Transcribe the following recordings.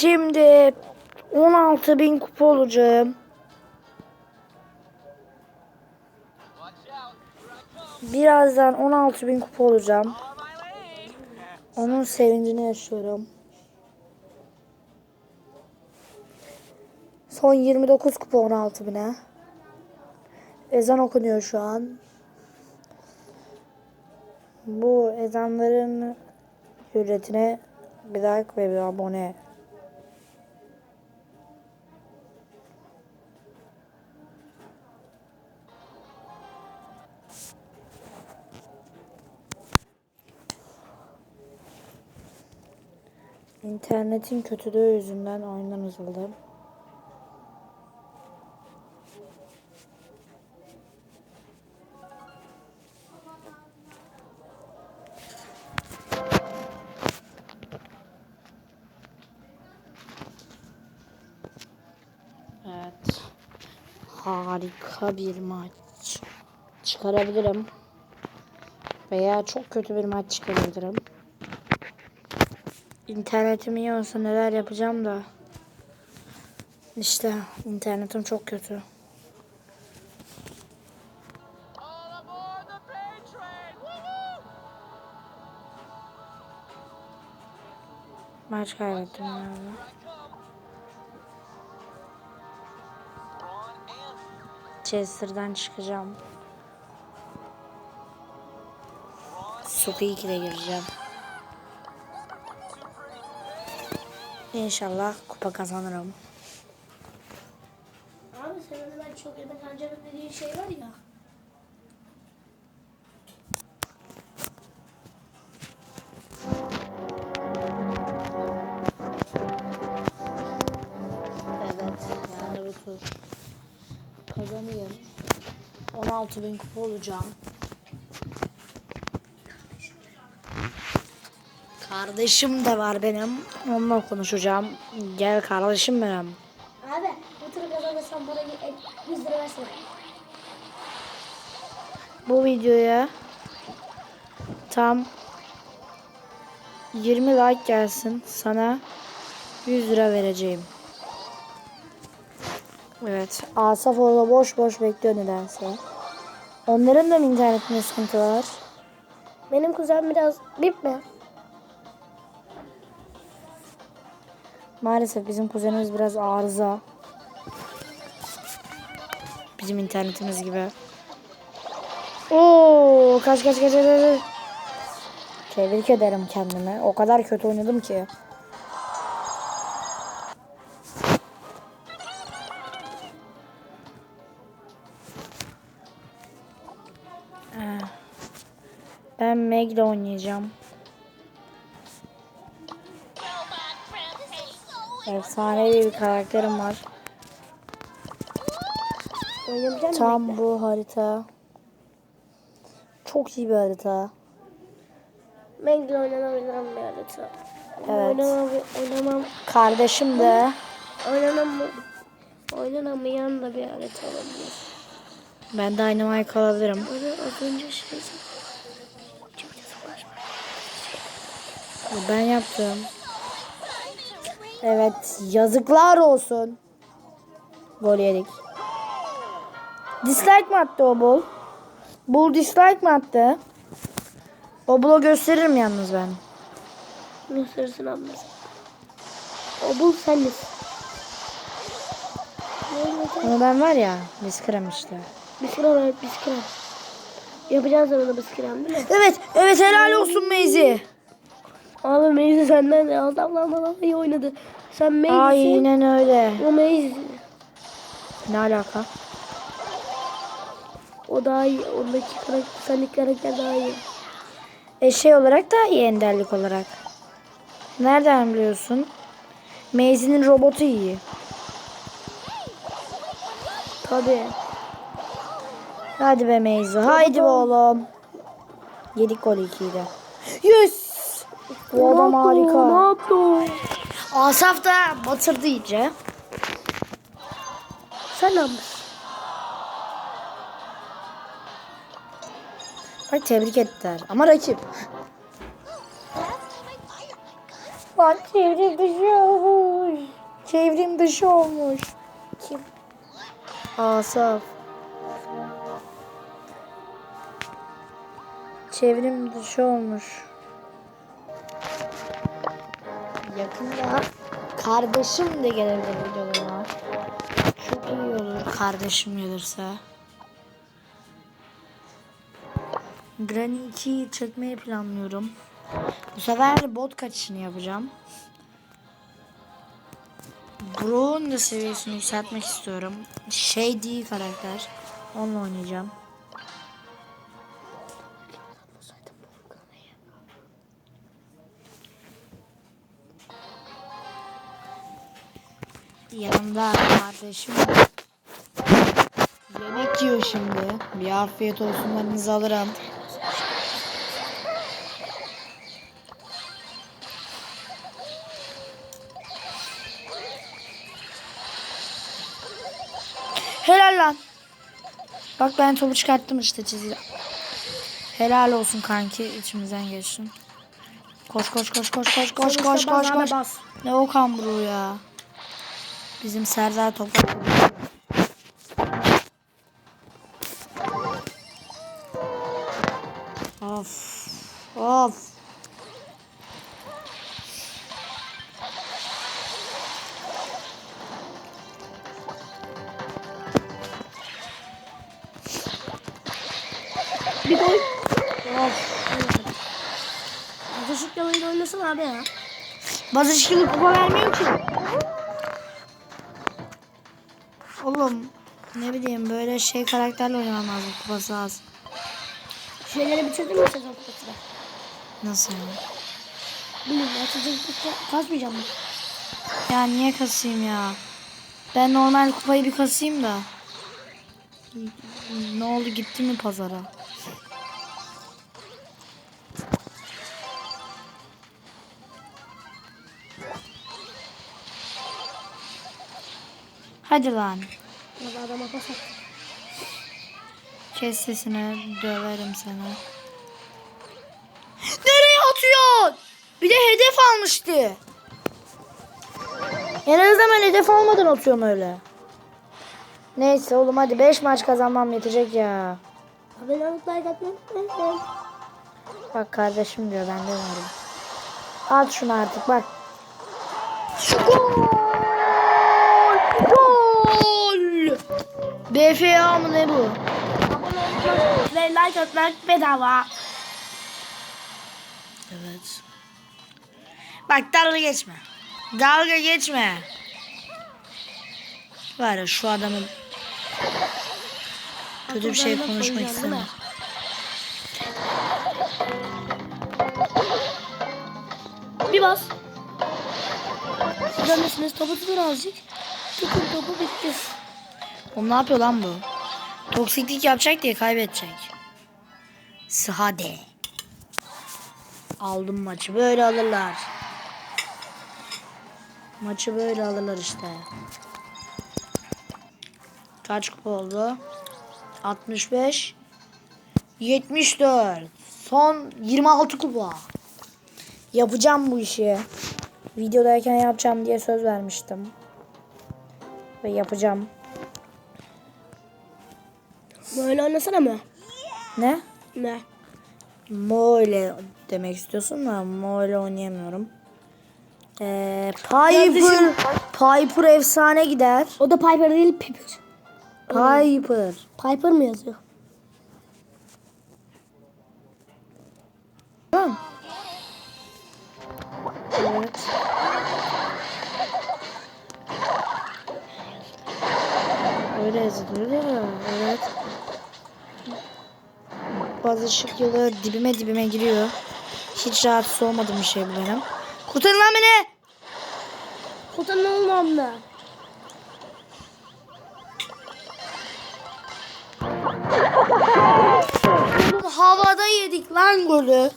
Şimdi 16.000 kupa olacağım. Birazdan 16.000 kupa olacağım. Onun sevincini yaşıyorum. Son 29 kupa 16.000'e. Ezan okunuyor şu an. Bu ezanların ücretine bir like ve bir abone. İnternetin kötülüğü yüzünden oyundan uzaldım. Evet. Harika bir maç çıkarabilirim. Veya çok kötü bir maç çıkarabilirim. İnternetim iyi olsa neler yapacağım da. İşte internetim çok kötü. Maç kaybettim and Chester'dan çıkacağım. Supi 2'de gireceğim. İnşallah kupa kazanırım. Abi senin ben çok yemek harcarım dediğin şey var ya. Evet yani bu tur kazanayım. 16 bin kupa olacağım. Kardeşim de var benim. Onunla konuşacağım. Gel kardeşim benim. Abi bu turu kazanırsam bana bir 100 lira versene. Bu videoya tam 20 like gelsin. Sana 100 lira vereceğim. Evet. Asaf orada boş boş bekliyor nedense. Onların da mı internetinde sıkıntı var? Benim kuzen biraz bip mi? Maalesef bizim kuzenimiz biraz arıza. Bizim internetimiz gibi. Oo, kaç kaç kaç kaç. Tebrik ederim kendimi. O kadar kötü oynadım ki. Ee, Ben Meg'le oynayacağım. Efsanevi bir karakterim var. Tam bu harita. Çok iyi bir harita. Meg'le oynanan oynanan bir harita. Evet. Oynamam, oynamam, Kardeşim de oynanan oynanamayan da bir harita olabilir. ben de aynı mic alabilirim. Az önce şey Ben yaptım. Evet yazıklar olsun. Gol yedik. Dislike mi attı o bul? Bul dislike mi attı? O bulu gösteririm yalnız ben. gösterirsin ablası. O bul sendesin. Ama ben var ya biskıram işte. Bisküram evet bisküram. Yapacağız onu bisküram değil mi? Evet evet helal olsun Meyzi. Abi Maze senden de adamlar bana iyi oynadı. Sen Maze'sin. Aynen öyle. O Maze. Ne alaka? O daha iyi. Ondaki karakter, sendeki karakter daha iyi. E şey olarak da iyi enderlik olarak. Nereden biliyorsun? Maisy'nin robotu iyi. Tabii. Hadi be Maisie. Haydi be oğlum. Yedik gol 2'yi de. Yes! Bu adam Ne harika. yaptı o? Asaf da batırdı iyice. Ne yapmışsın? Bak tebrik ettiler. Ama rakip. Bak tebrik düşüyor. Çevrim dışı olmuş. Kim? Asaf. Çevrim dışı olmuş. Yakında kardeşim de gelebilir videolarıma. Çok iyi olur kardeşim gelirse. Granny 2'yi çekmeyi planlıyorum. Bu sefer bot kaçışını yapacağım. Bro'nun da seviyesini yükseltmek istiyorum. Değil karakter. Onunla oynayacağım. Yanımda kardeşim var. Yemek yiyor şimdi. Bir afiyet olsunlarınızı alırım. Helal lan. Bak ben topu çıkarttım işte çizgi. Helal olsun kanki içimizden geçsin. Koş koş koş koş koş koş koş koş koş. Ne o kamburu ya. Bizim Serdar topu. Of. Of. Bir gol. Of. Azıcık oyun oynasın abi ya. Bazı şekilde kupa vermiyor ki. Oğlum ne bileyim böyle şey karakterle oynamam lazım kupası az. Şeyleri bitirdin mi sezon kupasını? Nasıl yani? Bilmiyorum ben sezon kupası kasmayacağım mı? Ya niye kasayım ya? Ben normal kupayı bir kasayım da. Ne oldu gitti mi pazara? Hadi lan. Adama pas at. Kes sesini döverim seni. Nereye atıyorsun? Bir de hedef almıştı. En azından ben hedef almadan atıyorum öyle. Neyse oğlum hadi 5 maç kazanmam yetecek ya. Abi ne like atmayı unutmayın. Bak kardeşim diyor ben demiyorum. At şunu artık bak. Şu! Gol! BFA mı ne bu? Abone olmak ve like atmak bedava. Evet. Bak dalga geçme. Dalga geçme. Var ya şu adamın kötü bir şey konuşmak mi? Bir bas. Siz öndesiniz. Topu tutun azıcık. Tutun topu bitti. Oğlum ne yapıyor lan bu? Toksiklik yapacak diye kaybedecek. Sıhade. Aldım maçı. Böyle alırlar. Maçı böyle alırlar işte. Kaç kupa oldu? 65. 74. Son 26 kupa. Yapacağım bu işi. Videodayken yapacağım diye söz vermiştim. Ve yapacağım. Böyle oynasana mı? Ne? Ne? Moyle demek istiyorsun da Moyle oynayamıyorum. Ee, Piper, Piper efsane gider. O da Piper değil Piper. Piper. Piper mı yazıyor? Tamam. Evet. Öyle yazılıyor ya. Evet. Bazı ışık yolu dibime dibime giriyor. Hiç rahatsız olmadığım bir şey bu benim. Kurtarın lan beni. Kutan olmam ben. Havada yedik lan golü.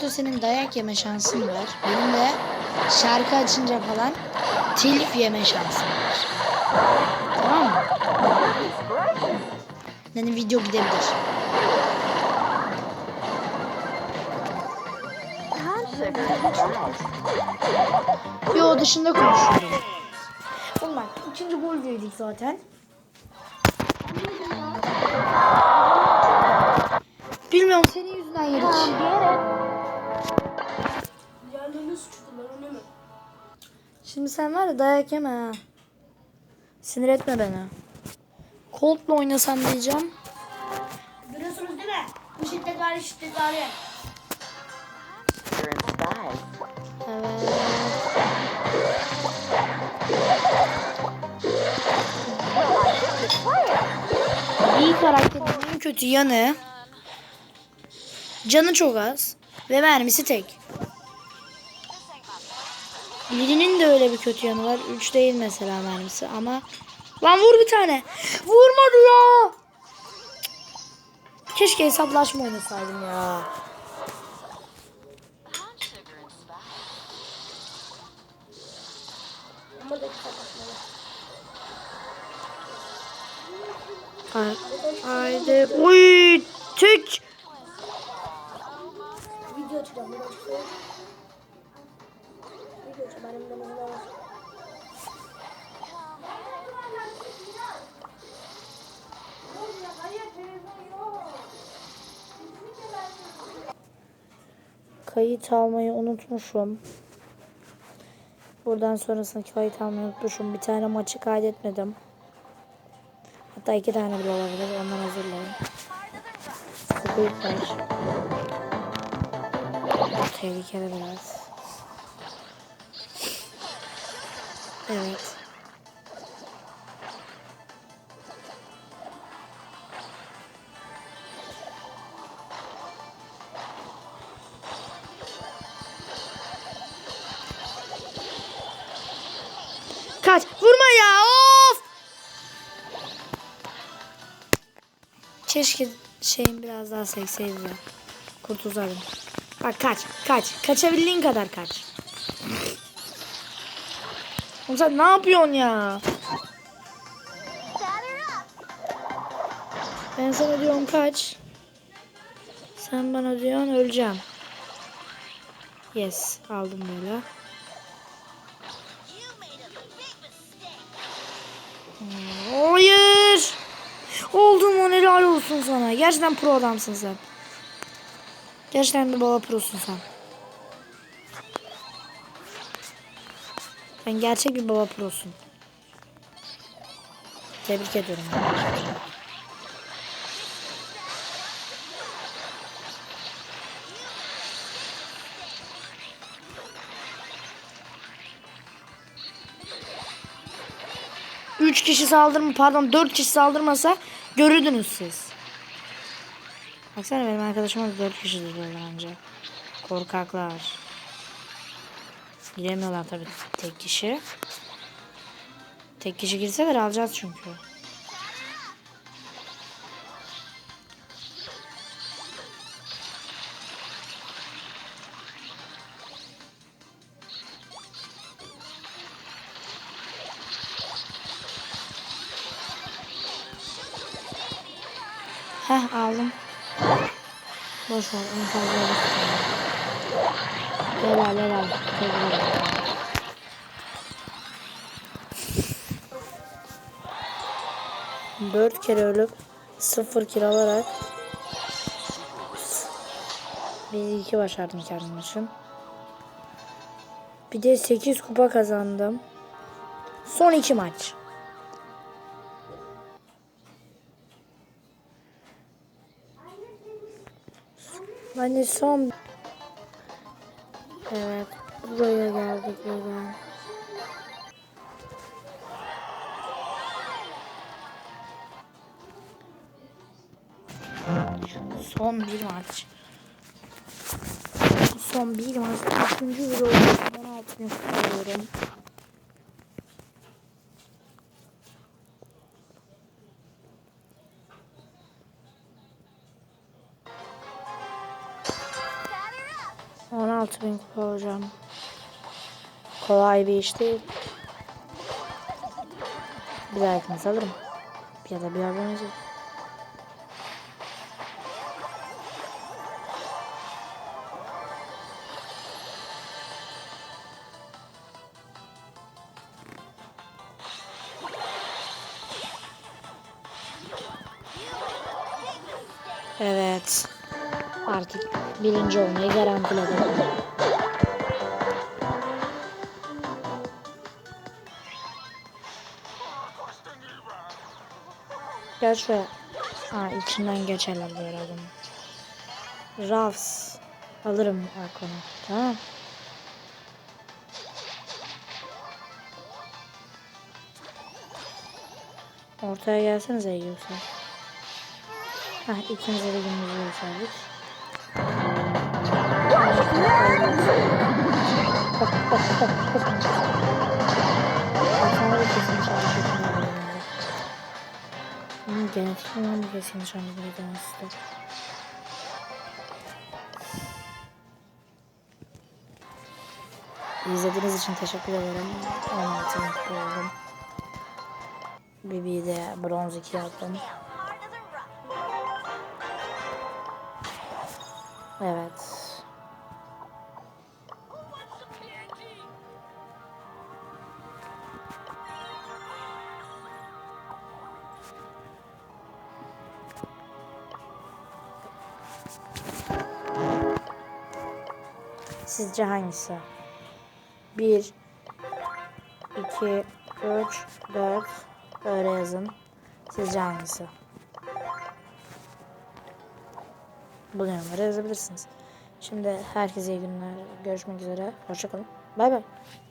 Ertuğ senin dayak yeme şansın var. Benim de şarkı açınca falan telif yeme şansım var. Tamam mı? Yani video gidebilir. Yo dışında konuşuyorum. Oğlum bak ikinci gol yedik zaten. Bilmiyorum senin yüzünden yedik. Suçudur ben oynamam. Şimdi sen var ya dayak yeme ha. Sinir etme beni. Colt'la oynasam diyeceğim. Görüyorsunuz değil mi? Bu şiddet var şiddet var. Evet. İyi karakterin en kötü yanı canı çok az ve mermisi tek. Birinin de öyle bir kötü yanı var. Üç değil mesela mermisi ama lan vur bir tane. Vurmadı ya. Keşke hesaplaşma oynasaydım ya. Haydi. Uy tek. Video Benim benim benim. Kayıt almayı unutmuşum. Buradan sonrasında kayıt almayı unutmuşum. Bir tane maçı kaydetmedim. Hatta iki tane bile olabilir. Ondan hazırlayın. Squid var. Tehlikeli biraz. Evet. Kaç. Vurma ya. Of. Keşke şeyim biraz daha sekseydi de. Kurtulsaydım. Bak kaç. Kaç. Kaçabildiğin kadar kaç. Oğlum sen ne yapıyorsun ya? Ben sana diyorum kaç. Sen bana diyorsun öleceğim. Yes. Aldım böyle. Hayır. Oldun lan helal olsun sana. Gerçekten pro adamsın sen. Gerçekten bir baba prosun sen. Sen gerçek bir baba prosun. Tebrik ediyorum. Üç kişi saldırma pardon dört kişi saldırmasa görürdünüz siz. Baksana benim arkadaşıma da dört kişi duruyorlar anca. Korkaklar. Giremiyorlar tabii tek kişi. Tek kişi girseler alacağız çünkü. Heh aldım. Boş ver en fazla. Helal helal. Dört kere ölüp sıfır kill alarak bir iki başardım kendim için. Bir de 8 kupa kazandım. Son iki maç. Hani son Evet buraya geldik böyle. Son bir maç. Son bir maç. Üçüncü oldu. 16 gün. 16 bin kupa alacağım. Kolay bir iş değil. Bir dahakini alırım. Ya da bir aboneci. Evet. Artık birinci olmayı garantiledim. Gel şuraya. Ha içinden geçerler böyle adamı. Rafs. Alırım Arkon'u. Tamam. Ortaya gelsenize yiyorsa. Ha ikimize de günümüzü gösterdik. Baksana bir kesilmiş hareketini yapıyorum. Hmm, genetik olan bir hareketini yapıyorum. İzlediğiniz için teşekkür ederim. 16 mutlu oldum. Bibi'yi de bronz 2 yaptım. Evet. Sizce hangisi? 1 2 3 4 Öyle yazın. Sizce hangisi? Bu yorumlara yazabilirsiniz. Şimdi herkese iyi günler. Görüşmek üzere. Hoşçakalın. Bay bay.